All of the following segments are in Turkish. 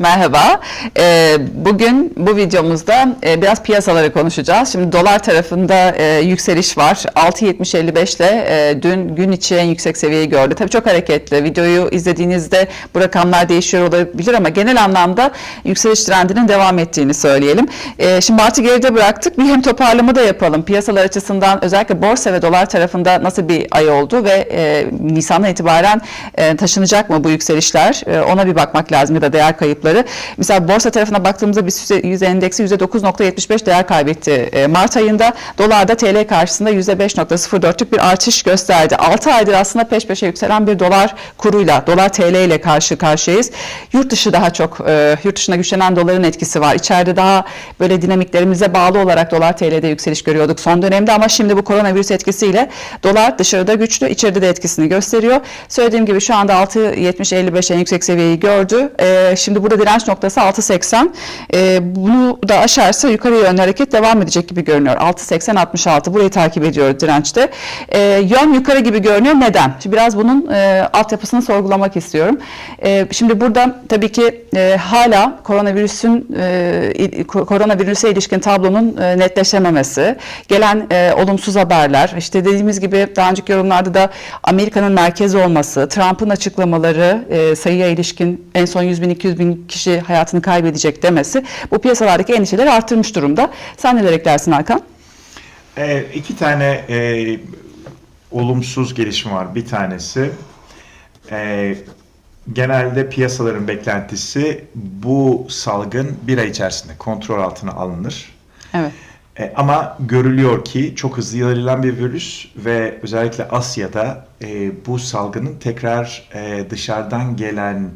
Merhaba. Ee, bugün bu videomuzda e, biraz piyasaları konuşacağız. Şimdi dolar tarafında e, yükseliş var. 6.70-55 ile e, dün gün içi en yüksek seviyeyi gördü. Tabii çok hareketli. Videoyu izlediğinizde bu rakamlar değişiyor olabilir ama genel anlamda yükseliş trendinin devam ettiğini söyleyelim. Şimdi Mart'ı geride bıraktık. Bir hem toparlama da yapalım. Piyasalar açısından özellikle borsa ve dolar tarafında nasıl bir ay oldu ve e, Nisan'dan itibaren taşınacak mı bu yükselişler? Ona bir bakmak lazım ya da değer kayıpları. Mesela borsa tarafına baktığımızda BIST 100 endeksi %9.75 değer kaybetti. E, Mart ayında dolarda TL karşısında %5.04'lük bir artış gösterdi. 6 aydır aslında peş peşe yükselen bir dolar kuruyla, dolar TL ile karşı karşıyayız. Yurt dışı daha çok, e, yurt dışına güçlenen doların etkisi var. İçeride daha böyle dinamiklerimize bağlı olarak dolar TL'de yükseliş görüyorduk son dönemde ama şimdi bu koronavirüs etkisiyle dolar dışarıda güçlü, içeride de etkisini gösteriyor. Söylediğim gibi şu anda 6.70-55 en yüksek seviyeyi gördü. E, şimdi burada direnç noktası 6.80. E, bunu da aşarsa yukarı yönlü hareket devam edecek gibi görünüyor. 6.80-66 burayı takip ediyor dirençte. E, yön yukarı gibi görünüyor. Neden? Şimdi biraz bunun e, altyapısını sorgulamak istiyorum. E, şimdi burada tabii ki e, hala koronavirüsün e, koronavirüse ilişkin tablonun e, netleşememesi, gelen e, olumsuz haberler, işte dediğimiz gibi daha önceki yorumlarda da Amerika'nın merkezi olması, Trump'ın açıklamaları e, sayıya ilişkin en son 100 bin 200 bin kişi hayatını kaybedecek demesi bu piyasalardaki endişeleri arttırmış durumda. Sen neler eklersin Hakan? E, iki tane e, olumsuz gelişme var. Bir tanesi e, genelde piyasaların beklentisi bu salgın bir ay içerisinde kontrol altına alınır. Evet. E, ama görülüyor ki çok hızlı yayılan bir virüs ve özellikle Asya'da e, bu salgının tekrar e, dışarıdan gelen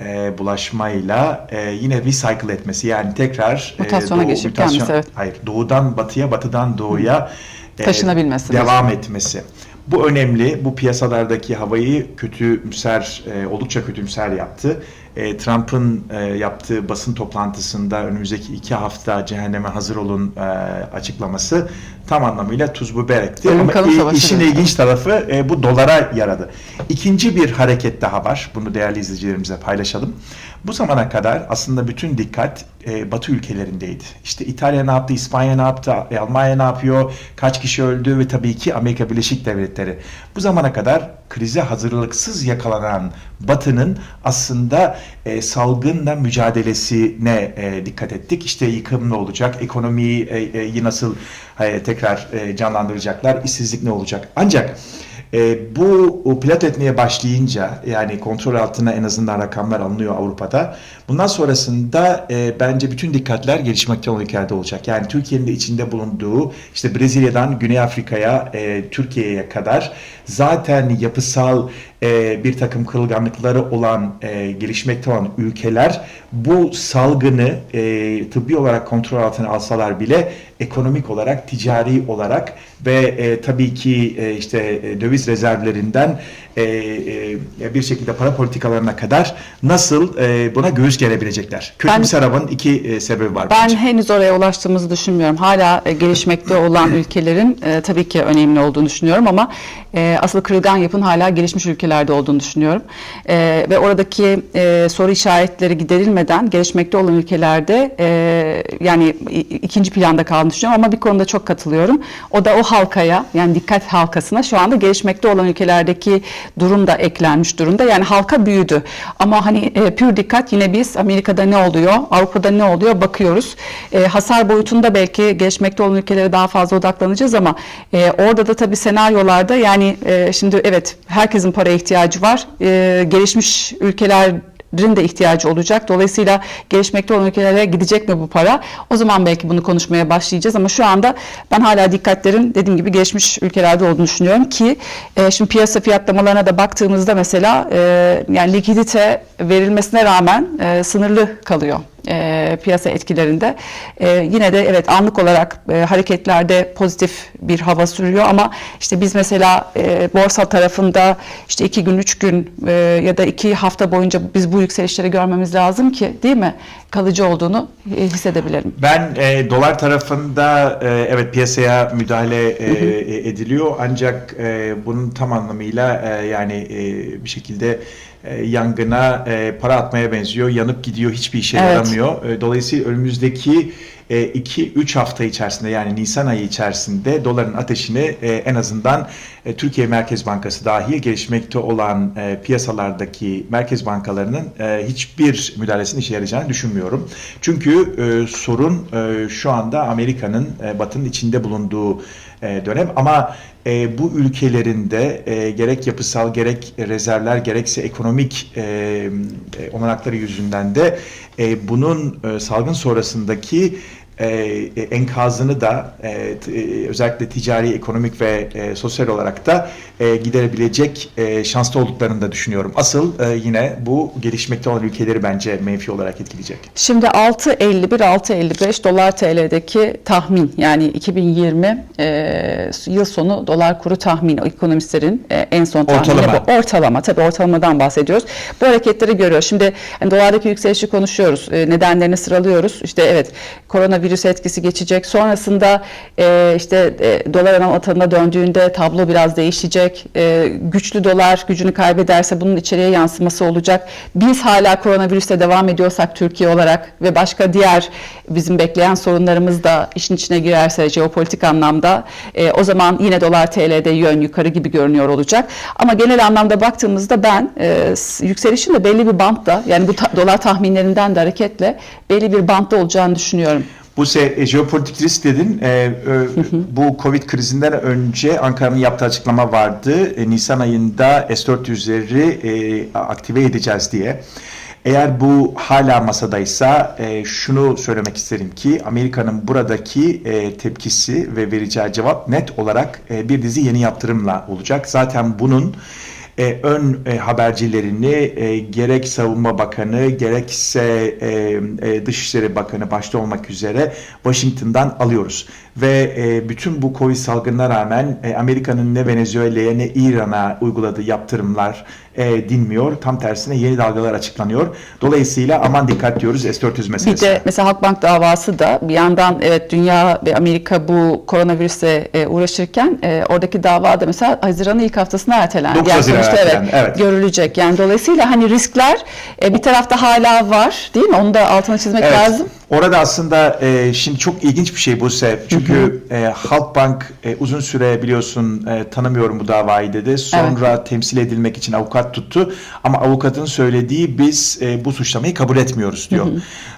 e, bulaşmayla e, yine recycle etmesi yani tekrar e, Mutasyona geçip gelmesi, evet. hayır doğudan batıya batıdan doğuya e, Taşınabilmesi. devam etmesi. Bu önemli. Bu piyasalardaki havayı kötümser, e, oldukça kötümser yaptı. E, Trump'ın e, yaptığı basın toplantısında önümüzdeki iki hafta cehenneme hazır olun e, açıklaması tam anlamıyla tuz biber etti. Ölüm Ama savaşı işin ilginç tarafı e, bu dolara yaradı. İkinci bir hareket daha var. Bunu değerli izleyicilerimize paylaşalım. Bu zamana kadar aslında bütün dikkat e, Batı ülkelerindeydi. İşte İtalya ne yaptı, İspanya ne yaptı, e, Almanya ne yapıyor, kaç kişi öldü ve tabii ki Amerika Birleşik Devletleri. Bu zamana kadar krize hazırlıksız yakalanan Batı'nın aslında e, salgınla mücadelesine e, dikkat ettik. İşte yıkım ne olacak, ekonomiyi e, e, nasıl e, tekrar e, canlandıracaklar, işsizlik ne olacak. Ancak e, bu pilot etmeye başlayınca yani kontrol altına en azından rakamlar alınıyor Avrupa'da. Bundan sonrasında e, bence bütün dikkatler gelişmekte olan ülkelerde olacak. Yani Türkiye'nin de içinde bulunduğu işte Brezilya'dan Güney Afrika'ya, e, Türkiye'ye kadar zaten yapısal e, bir takım kırılganlıkları olan e, gelişmekte olan ülkeler bu salgını e, tıbbi olarak kontrol altına alsalar bile ekonomik olarak, ticari olarak ve e, tabii ki e, işte e, döviz rezervlerinden e, e, bir şekilde para politikalarına kadar nasıl e, buna göğüs gerebilecekler. Kötümser havanın iki e, sebebi var Ben bence. henüz oraya ulaştığımızı düşünmüyorum. Hala e, gelişmekte olan ülkelerin e, tabii ki önemli olduğunu düşünüyorum ama e, asıl kırılgan yapın hala gelişmiş ülkelerde olduğunu düşünüyorum. E, ve oradaki e, soru işaretleri giderilmeden gelişmekte olan ülkelerde e, yani ikinci planda kaldığını düşünüyorum ama bir konuda çok katılıyorum. O da o halkaya yani dikkat halkasına şu anda gelişmekte olan ülkelerdeki durum da eklenmiş durumda. Yani halka büyüdü. Ama hani e, pür dikkat yine biz Amerika'da ne oluyor, Avrupa'da ne oluyor bakıyoruz. E, hasar boyutunda belki gelişmekte olan ülkelere daha fazla odaklanacağız ama e, orada da tabii senaryolarda yani e, şimdi evet herkesin paraya ihtiyacı var. E, gelişmiş ülkeler rin de ihtiyacı olacak. Dolayısıyla gelişmekte olan ülkelere gidecek mi bu para? O zaman belki bunu konuşmaya başlayacağız ama şu anda ben hala dikkatlerin dediğim gibi gelişmiş ülkelerde olduğunu düşünüyorum ki e, şimdi piyasa fiyatlamalarına da baktığımızda mesela e, yani likidite verilmesine rağmen e, sınırlı kalıyor e, piyasa etkilerinde. E, yine de evet anlık olarak e, hareketlerde pozitif bir hava sürüyor ama işte biz mesela e, borsa tarafında işte iki gün, üç gün e, ya da iki hafta boyunca biz bu yükselişleri görmemiz lazım ki değil mi? Kalıcı olduğunu e, hissedebilelim. Ben e, dolar tarafında e, evet piyasaya müdahale e, e, ediliyor ancak e, bunun tam anlamıyla e, yani e, bir şekilde e, yangına e, para atmaya benziyor. Yanıp gidiyor, hiçbir işe Evet. yaramıyor. E, dolayısıyla önümüzdeki 2-3 hafta içerisinde yani Nisan ayı içerisinde doların ateşini e, en azından e, Türkiye Merkez Bankası dahil gelişmekte olan e, piyasalardaki merkez bankalarının e, hiçbir müdahalesinin işe yarayacağını düşünmüyorum. Çünkü e, sorun e, şu anda Amerika'nın e, Batı'nın içinde bulunduğu e, dönem. Ama e, bu ülkelerinde e, gerek yapısal gerek rezervler gerekse ekonomik e, e, olanakları yüzünden de e, bunun e, salgın sonrasındaki enkazını da e, e, özellikle ticari, ekonomik ve e, sosyal olarak da e, giderebilecek e, şanslı olduklarını da düşünüyorum. Asıl e, yine bu gelişmekte olan ülkeleri bence menfi olarak etkileyecek. Şimdi 6.51-6.55 dolar TL'deki tahmin yani 2020 e, yıl sonu dolar kuru tahmini ekonomistlerin e, en son tahmini Ortalama. bu. Ortalama tabii ortalamadan bahsediyoruz. Bu hareketleri görüyor. Şimdi hani dolardaki yükselişi konuşuyoruz. E, nedenlerini sıralıyoruz. İşte evet koronavirüs etkisi geçecek. Sonrasında e, işte e, dolar ana vatanına döndüğünde tablo biraz değişecek. E, güçlü dolar gücünü kaybederse bunun içeriye yansıması olacak. Biz hala koronavirüste devam ediyorsak Türkiye olarak ve başka diğer bizim bekleyen sorunlarımız da işin içine girerse jeopolitik anlamda e, o zaman yine dolar TL'de yön yukarı gibi görünüyor olacak. Ama genel anlamda baktığımızda ben e, yükselişin de belli bir bantta yani bu ta- dolar tahminlerinden de hareketle belli bir bantta olacağını düşünüyorum. Bu se e, jeopolitik risk dedin. E, ö- bu Covid krizinden önce Ankara'nın yaptığı açıklama vardı. E, Nisan ayında S-400'leri e, aktive edeceğiz diye. Eğer bu hala masadaysa e, şunu söylemek isterim ki Amerika'nın buradaki e, tepkisi ve vereceği cevap net olarak e, bir dizi yeni yaptırımla olacak. Zaten bunun e, ön e, habercilerini e, gerek Savunma Bakanı gerekse e, e, Dışişleri Bakanı başta olmak üzere Washington'dan alıyoruz. Ve e, bütün bu Covid salgınına rağmen e, Amerika'nın ne Venezuela'ya ne İran'a uyguladığı yaptırımlar e, dinmiyor. Tam tersine yeni dalgalar açıklanıyor. Dolayısıyla aman dikkat diyoruz S-400 Bir meselesine. de mesela Halkbank davası da bir yandan evet dünya ve Amerika bu koronavirüse e, uğraşırken e, oradaki dava da mesela Haziran'ın ilk haftasına ertelendi. 9 Yani Haziran'a evet, ertelendi, evet. görülecek. Yani dolayısıyla hani riskler e, bir tarafta hala var değil mi? Onu da altına çizmek Evet. lazım. Orada aslında e, şimdi çok ilginç bir şey bu Sev. Çünkü e, Halkbank e, uzun süre biliyorsun e, tanımıyorum bu davayı dedi. Sonra temsil edilmek için avukat tuttu. Ama avukatın söylediği biz e, bu suçlamayı kabul etmiyoruz diyor.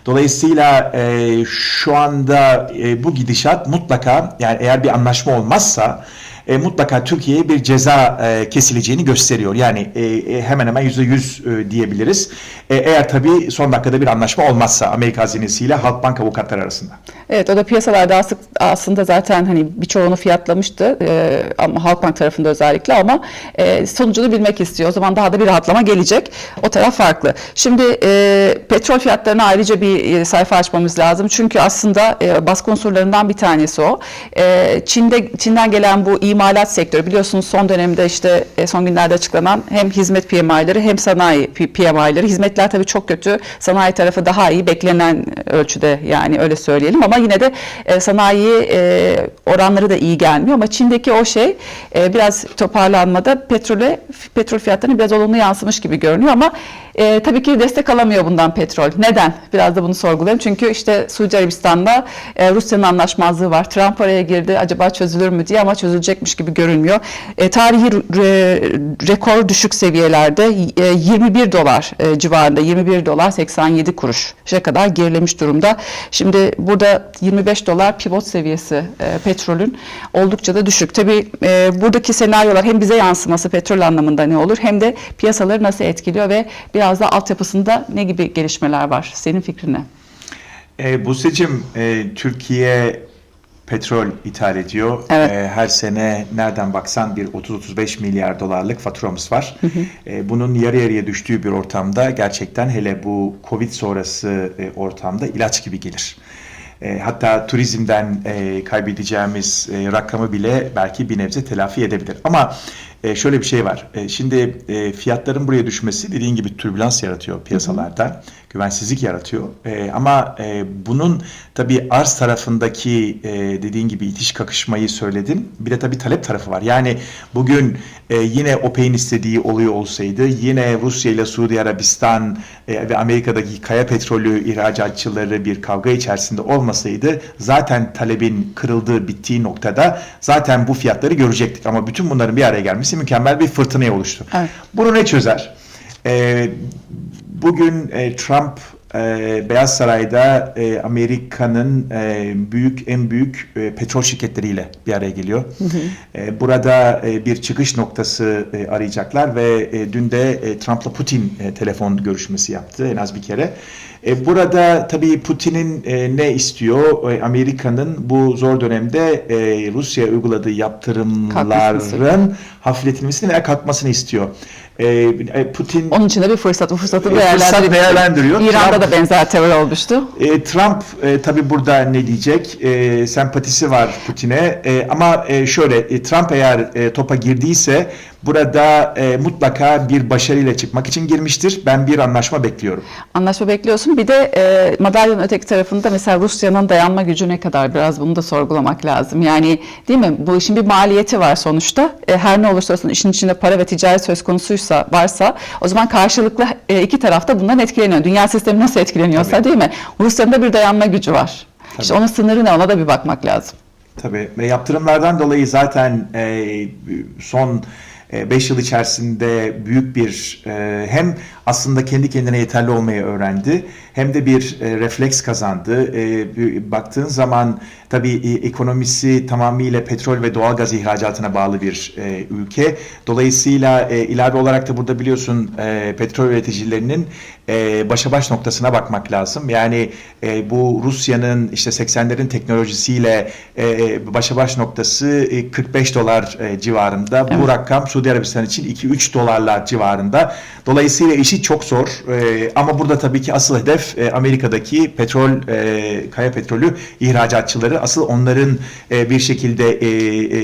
Dolayısıyla e, şu anda e, bu gidişat mutlaka yani eğer bir anlaşma olmazsa e, mutlaka Türkiye'ye bir ceza e, kesileceğini gösteriyor. Yani e, e, hemen hemen yüzde yüz e, diyebiliriz. E, eğer tabii son dakikada bir anlaşma olmazsa Amerika hazinesiyle Halkbank avukatlar arasında. Evet o da piyasalarda aslında zaten hani birçoğunu fiyatlamıştı e, ama Halkbank tarafında özellikle ama e, sonucunu bilmek istiyor. O zaman daha da bir rahatlama gelecek. O taraf farklı. Şimdi e, petrol fiyatlarına ayrıca bir e, sayfa açmamız lazım. Çünkü aslında e, baskı unsurlarından bir tanesi o. E, Çin'de Çin'den gelen bu imalat sektörü biliyorsunuz son dönemde işte e, son günlerde açıklanan hem hizmet PMI'leri hem sanayi PMI'leri. Hizmetler tabii çok kötü. Sanayi tarafı daha iyi beklenen ölçüde yani öyle söyleyelim ama yine de e, sanayi e, oranları da iyi gelmiyor ama Çin'deki o şey biraz toparlanmada petrole petrol fiyatlarına biraz olumlu yansımış gibi görünüyor ama e, tabii ki destek alamıyor bundan petrol. Neden? Biraz da bunu sorgulayalım. Çünkü işte Suudi Arabistan'da e, Rusya'nın anlaşmazlığı var. Trump araya girdi. Acaba çözülür mü diye ama çözülecekmiş gibi görünmüyor. E, tarihi re- rekor düşük seviyelerde e, 21 dolar e, civarında 21 dolar 87 kuruşa kadar gerilemiş durumda. Şimdi burada 25 dolar pivot seviyesi e, petrolün oldukça da düşük. Tabii e, buradaki senaryolar hem bize yansıması petrol anlamında ne olur hem de piyasaları nasıl etkiliyor ve biraz da altyapısında ne gibi gelişmeler var? Senin fikrin? E, Buse'cim e, Türkiye petrol ithal ediyor. Evet. E, her sene nereden baksan bir 30-35 milyar dolarlık faturamız var. E, bunun yarı yarıya düştüğü bir ortamda gerçekten hele bu Covid sonrası e, ortamda ilaç gibi gelir. E, hatta turizmden e, kaybedeceğimiz e, rakamı bile belki bir nebze telafi edebilir. Ama e, şöyle bir şey var. E, şimdi e, fiyatların buraya düşmesi dediğin gibi türbülans yaratıyor piyasalarda. Güvensizlik yaratıyor. E, ama e, bunun tabii arz tarafındaki e, dediğin gibi itiş kakışmayı söyledin. Bir de tabii talep tarafı var. Yani bugün e, yine OPEC'in istediği oluyor olsaydı yine Rusya ile Suudi Arabistan e, ve Amerika'daki kaya petrolü ihracatçıları bir kavga içerisinde olmasaydı zaten talebin kırıldığı bittiği noktada zaten bu fiyatları görecektik. Ama bütün bunların bir araya gelmesi mükemmel bir fırtınaya oluştu. Evet. Bunu ne çözer? E, bugün e, Trump e, Beyaz Saray'da e, Amerika'nın e, büyük en büyük e, petrol şirketleriyle bir araya geliyor. E, burada e, bir çıkış noktası e, arayacaklar ve e, dün de e, Trump'la Putin e, telefon görüşmesi yaptı en az bir kere. E, burada tabii Putin'in e, ne istiyor? E, Amerika'nın bu zor dönemde e, Rusya'ya uyguladığı yaptırımların hafifletilmesini veya kalkmasını istiyor. E, e, Putin Onun için de bir fırsat. Bu fırsatı E, fırsat değerlendiriyor. değerlendiriyor. İran'da Trump- da benzer tavır olmuştu. e, Trump e, tabi burada ne diyecek? E, sempatisi var Putin'e E, ama e, şöyle e, Trump eğer e, topa girdiyse burada e, mutlaka bir başarıyla çıkmak için girmiştir. Ben bir anlaşma bekliyorum. Anlaşma bekliyorsun. Bir de e, madalyonun öteki tarafında mesela Rusya'nın dayanma gücü ne kadar biraz bunu da sorgulamak lazım. Yani değil mi? Bu işin bir maliyeti var sonuçta. E, her ne olursa olsun işin içinde para ve ticaret söz konusuysa varsa o zaman karşılıklı e, iki tarafta bundan etkileniyor. Dünya sistemi nasıl etkileniyorsa Tabii. değil mi? Rusya'nın da bir dayanma gücü var. İşte onun sınırı ne ona da bir bakmak lazım. Tabii ve yaptırımlardan dolayı zaten e, son 5 yıl içerisinde büyük bir e, hem aslında kendi kendine yeterli olmayı öğrendi hem de bir e, refleks kazandı. E, baktığın zaman tabii e, ekonomisi tamamıyla petrol ve doğalgaz ihracatına bağlı bir e, ülke. Dolayısıyla e, ilave olarak da burada biliyorsun e, petrol üreticilerinin e, başa baş noktasına bakmak lazım. Yani e, bu Rusya'nın işte 80'lerin teknolojisiyle e, başa baş noktası e, 45 dolar e, civarında. Bu Evet. rakam Suudi Arabistan için 2-3 dolarlar civarında. Dolayısıyla işi çok zor. E, ama burada tabii ki asıl hedef e, Amerika'daki petrol, e, kaya petrolü ihracatçıları. Asıl onların e, bir şekilde e,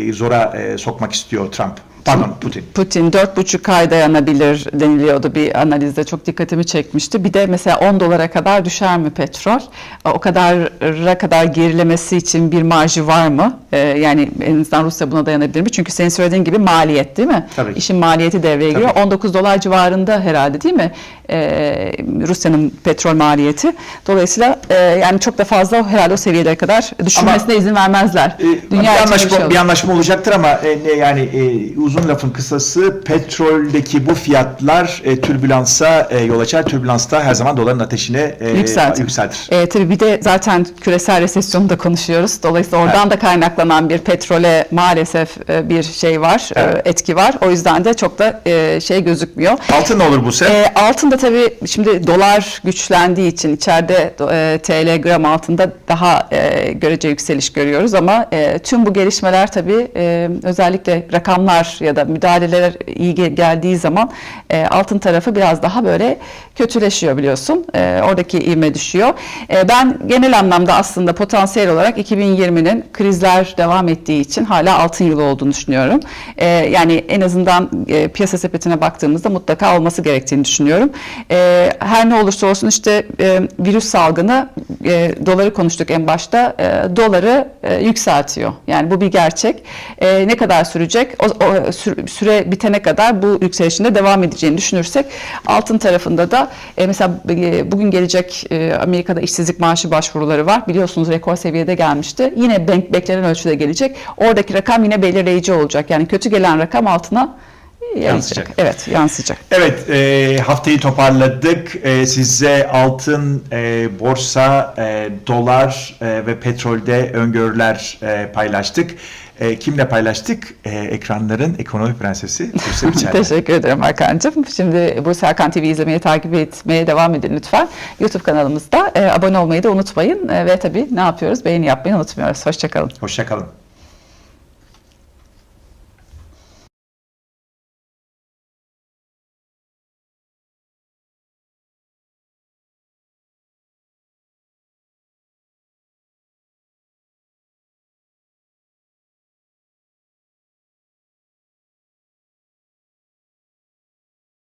e, zora e, sokmak istiyor Trump. Pardon Putin. Putin 4,5 ay dayanabilir deniliyordu bir analizde çok dikkatimi çekmişti. Bir de mesela 10 dolara kadar düşer mi petrol? O kadara kadar gerilemesi için bir marjı var mı? Ee, yani en azından Rusya buna dayanabilir mi? Çünkü senin söylediğin gibi maliyet değil mi? Tabii. İşin maliyeti devreye giriyor. Tabii. 19 dolar civarında herhalde değil mi? Ee, Rusya'nın petrol maliyeti. Dolayısıyla e, yani çok da fazla herhalde o seviyelere kadar düşürmesine izin vermezler. E, bir, Dünya için anlaşma, bir şey bir anlaşma olacaktır ama e, ne, yani e, uzun lafın kısası petroldeki bu fiyatlar e, türbülansa e, yol açar. Türbülansta her zaman doların ateşine e, Yükseltir. yükseltir. E, tabii bir de zaten küresel resesyonu da konuşuyoruz. Dolayısıyla oradan da kaynaklanan bir petrole maalesef e, bir şey var, e, Evet. etki var. O yüzden de çok da e, şey gözükmüyor. Altın ne olur bu sen? E, altın da tabii şimdi dolar güçlendiği için içeride e, TL gram altında daha e, görece yükseliş görüyoruz ama e, tüm bu gelişmeler tabii e, özellikle rakamlar ya da müdahaleler iyi ge- geldiği zaman e, altın tarafı biraz daha böyle kötüleşiyor biliyorsun. E, oradaki ivme düşüyor. E, ben genel anlamda aslında potansiyel olarak 2020'nin krizler devam ettiği için hala altın yılı olduğunu düşünüyorum. E, yani en azından e, piyasa sepetine baktığımızda mutlaka olması gerektiğini düşünüyorum. E, her ne olursa olsun işte e, virüs salgını e, doları konuştuk en başta e, doları e, yükseltiyor. Yani bu bir gerçek. E, ne kadar sürecek? O, o süre bitene kadar bu yükselişinde devam edeceğini düşünürsek altın tarafında da e, mesela e, bugün gelecek e, Amerika'da işsizlik maaşı başvuruları var. Biliyorsunuz rekor seviyede gelmişti. Yine bank, beklenen ölçüde gelecek. Oradaki rakam yine belirleyici olacak. Yani kötü gelen rakam altına yansıyacak. Yansıyacak. Evet, yansıyacak. Evet, e, haftayı toparladık. E, size altın, e, borsa, e, dolar e, ve petrolde öngörüler e, paylaştık. E, kimle paylaştık? E, ekranların ekonomi prensesi Buse Biçer'le. Teşekkür ederim Hakan'cığım. Şimdi Bursa Hakan TV izlemeyi takip etmeye devam edin lütfen. YouTube kanalımızda e, abone olmayı da unutmayın. E, ve tabii ne yapıyoruz? Beğeni yapmayı unutmuyoruz. Hoşçakalın. Hoşçakalın.